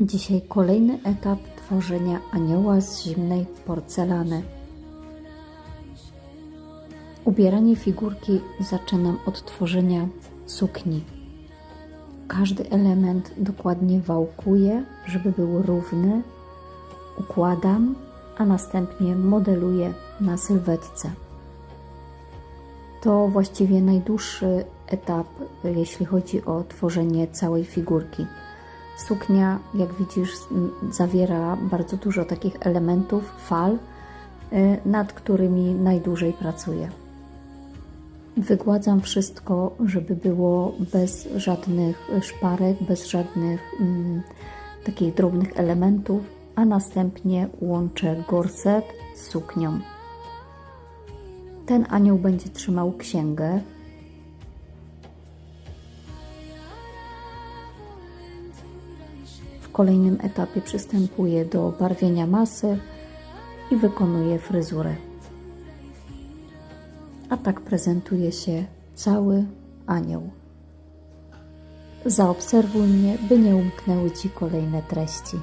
Dzisiaj kolejny etap tworzenia anioła z zimnej porcelany. Ubieranie figurki zaczynam od tworzenia sukni. Każdy element dokładnie wałkuję, żeby był równy, układam, a następnie modeluję na sylwetce. To właściwie najdłuższy etap, jeśli chodzi o tworzenie całej figurki. Suknia, jak widzisz, zawiera bardzo dużo takich elementów, fal, y, nad którymi najdłużej pracuję. Wygładzam wszystko, żeby było bez żadnych szparek, bez żadnych mm, takich drobnych elementów, a następnie łączę gorset z suknią. Ten anioł będzie trzymał księgę. W kolejnym etapie przystępuję do barwienia masy i wykonuję fryzurę. A tak prezentuje się cały anioł. Zaobserwuj mnie, by nie umknęły Ci kolejne treści.